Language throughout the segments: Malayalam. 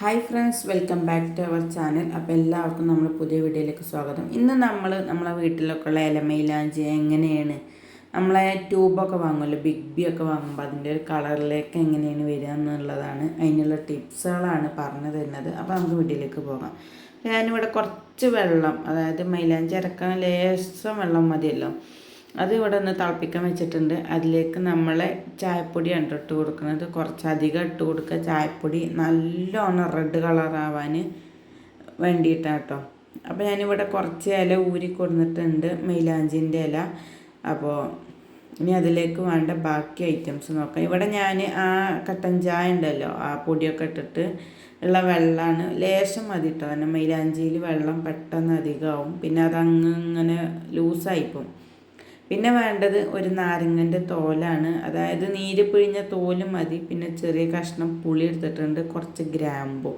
Hi friends welcome back to our channel അപ്പോൾ എല്ലാവർക്കും നമ്മൾ പുതിയ വീഡിയോയിലേക്ക് സ്വാഗതം. ഇന്ന് നമ്മൾ നമ്മളെ വീട്ടിലൊക്കെ ഉള്ള ഇലമയിലാഞ്ചി എങ്ങനെയാണ്? നമ്മളെ ട്യൂബൊക്കെ വാങ്ങുമല്ലോ ബിഗ് ബി ഒക്കെ വാങ്ങുമ്പോൾ അതിന്റെ ഒരു കളറിലേക്ക് എങ്ങനെയാണ് വരിക എന്നുള്ളതാണ് അതിനുള്ള ടിപ്സുകളാണ് പറഞ്ഞു തരുന്നത്. അപ്പോൾ നമുക്ക് വീട്ടിലേക്ക് പോകാം. ഞാനിവിടെ കുറച്ച് വെള്ളം അതായത് മൈലാഞ്ചി അരക്കാൻ ലേശം വെള്ളം മതിയല്ലോ. അത് ഇവിടെ ഒന്ന് തിളപ്പിക്കാൻ വെച്ചിട്ടുണ്ട്. അതിലേക്ക് നമ്മളെ ചായപ്പൊടിയാണ് ഇട്ട് കൊടുക്കുന്നത്. കുറച്ചധികം ഇട്ട് കൊടുക്കുക. ചായപ്പൊടി നല്ലോണം റെഡ് കളറാവാൻ വേണ്ടിയിട്ടാണ് കേട്ടോ. അപ്പോൾ ഞാനിവിടെ കുറച്ച് ഇല ഊരി കൊടുത്തിട്ടുണ്ട്. മൈലാഞ്ചിന്റെ ഇല. അപ്പോൾ ഇനി അതിലേക്ക് വേണ്ട ബാക്കി ഐറ്റംസ് നോക്കാം. ഇവിടെ ഞാൻ ആ കട്ടൻ ചായ ഉണ്ടല്ലോ ആ പൊടിയൊക്കെ ഇട്ടിട്ട് ഉള്ള വെള്ളമാണ് ലേശം മതി കേട്ടോ. കാരണം മൈലാഞ്ചിയിൽ വെള്ളം പെട്ടെന്ന് അധികമാവും. പിന്നെ അതങ്ങ് ഇങ്ങനെ ലൂസായിപ്പോവും പിന്നെ വേണ്ടത് ഒരു നാരങ്ങന്റെ തോലാണ്. അതായത് നീര് പിഴിഞ്ഞ തോൽ മതി. പിന്നെ ചെറിയ കഷ്ണം പുളി എടുത്തിട്ടുണ്ട്. കുറച്ച് ഗ്രാമ്പു.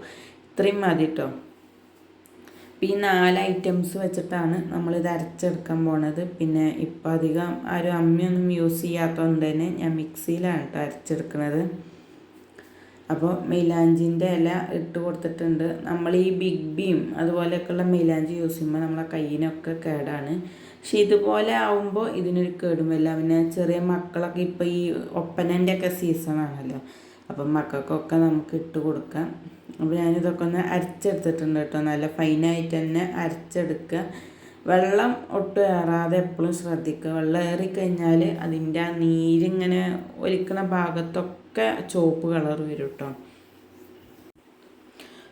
ഇത്രയും മതി കേട്ടോ ഈ നാല് ഐറ്റംസ് വെച്ചിട്ടാണ് നമ്മളിത് അരച്ചെടുക്കാൻ പോണത്. പിന്നെ ഇപ്പം അധികം ആരും അമ്മയൊന്നും യൂസ് ചെയ്യാത്തതുകൊണ്ട് തന്നെ ഞാൻ മിക്സിയിലാണ് കേട്ടോ അരച്ചെടുക്കുന്നത് അപ്പോൾ മെയിലാഞ്ചിന്റെ ഇല ഇട്ട് കൊടുത്തിട്ടുണ്ട്. നമ്മൾ ഈ ബിഗ് ബീം അതുപോലെയൊക്കെയുള്ള മൈലാഞ്ചി യൂസ് ചെയ്യുമ്പോൾ നമ്മളെ കയ്യിനൊക്കെ കേടാണ്. പക്ഷെ ഇതുപോലെ ആവുമ്പോൾ ഇതിനൊരു കേടുമില്ല പിന്നെ ചെറിയ മക്കളൊക്കെ ഇപ്പോൾ ഈ ഒപ്പനന്റെ ഒക്കെ സീസണാണല്ലോ അപ്പം മക്കൾക്കൊക്കെ നമുക്ക് ഇട്ട് കൊടുക്കാം. അപ്പോൾ ഞാനിതൊക്കെ ഒന്ന് അരച്ചെടുത്തിട്ടുണ്ട് കേട്ടോ. നല്ല ഫൈനായിട്ട് തന്നെ അരച്ചെടുക്കുക. വെള്ളം ഒട്ടും ഏറാതെ എപ്പോഴും ശ്രദ്ധിക്കുക. വെള്ളം ഏറിക്കഴിഞ്ഞാൽ അതിന്റെ ആ നീരിങ്ങനെ ഒലിക്കുന്ന ഭാഗത്തൊക്കെ ചുവപ്പ് കളർ വരും കേട്ടോ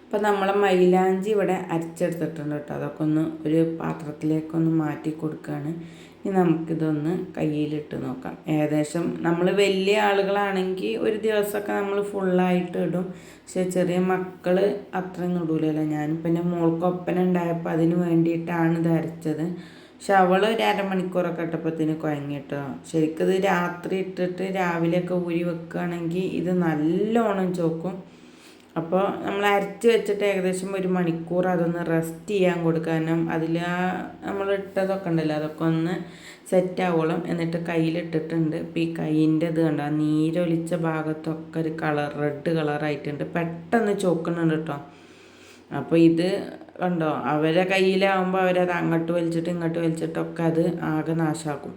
അപ്പം നമ്മൾ മൈലാഞ്ചി ഇവിടെ അരച്ചെടുത്തിട്ടുണ്ട് കേട്ടോ. അതൊക്കെ ഒന്ന് ഒരു പാത്രത്തിലേക്കൊന്ന് മാറ്റി കൊടുക്കുകയാണ് ഇനി നമുക്കിതൊന്ന് കയ്യിലിട്ട് നോക്കാം. ഏകദേശം നമ്മൾ വലിയ ആളുകളാണെങ്കിൽ ഒരു ദിവസമൊക്കെ നമ്മൾ ഫുള്ളായിട്ട് ഇടും. പക്ഷേ ചെറിയ മക്കൾ അത്രയൊന്നും ഇടൂലല്ലോ ഞാൻ പിന്നെ മോൾക്കൊപ്പന ഉണ്ടായപ്പോൾ അതിന് വേണ്ടിയിട്ടാണ് ഇത് അരച്ചത്. പക്ഷെ അവൾ ഒരു അരമണിക്കൂറൊക്കെ ഇട്ടപ്പത്തിന് കുഴങ്ങിട്ടോ ശരിക്കും ഇത് രാത്രി ഇട്ടിട്ട് രാവിലെയൊക്കെ ഊരി വെക്കുകയാണെങ്കിൽ ഇത് നല്ലോണം ചോക്കും. അപ്പോൾ നമ്മൾ അരച്ച് വെച്ചിട്ട് ഏകദേശം ഒരു മണിക്കൂർ അതൊന്ന് റെസ്റ്റ് ചെയ്യാൻ കൊടുക്കാനും അതിൽ ആ നമ്മൾ ഇട്ടതൊക്കെ ഉണ്ടല്ലോ അതൊക്കെ ഒന്ന് സെറ്റ് ആവോളം. എന്നിട്ട് കയ്യിലിട്ടിട്ടുണ്ട് ഇപ്പോൾ ഈ കൈയിന്റെ ഇത് കണ്ടോ? നീരൊലിച്ച ഭാഗത്തൊക്കെ ഒരു കളർ റെഡ് കളറായിട്ടുണ്ട് പെട്ടെന്ന് ചോക്കുന്നുണ്ട് കേട്ടോ. അപ്പോൾ ഇത് കണ്ടോ? അവരെ കയ്യിലാവുമ്പോൾ അവരത് അങ്ങോട്ട് വലിച്ചിട്ട് ഇങ്ങോട്ട് വലിച്ചിട്ടൊക്കെ അത് ആകെ നാശാക്കും.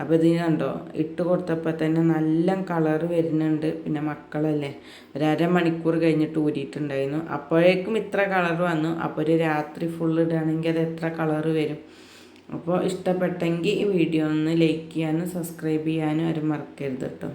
അപ്പോൾ ഇത് കണ്ടോ ഇട്ട് കൊടുത്തപ്പോൾ തന്നെ നല്ല കളർ വരുന്നുണ്ട്. പിന്നെ മക്കളല്ലേ ഒരു മണിക്കൂർ കഴിഞ്ഞിട്ട് ഊരിയിട്ടുണ്ടായിരുന്നു. അപ്പോഴേക്കും ഇത്ര കളർ വന്നു. അപ്പോൾ ഒരു രാത്രി ഫുൾ ഇടുകയാണെങ്കിൽ അത് എത്ര കളർ വരും. അപ്പോൾ ഇഷ്ടപ്പെട്ടെങ്കിൽ ഈ വീഡിയോ ഒന്ന് ലൈക്ക് ചെയ്യാനും സബ്സ്ക്രൈബ് ചെയ്യാനും ആരും മറക്കരുത് കേട്ടോ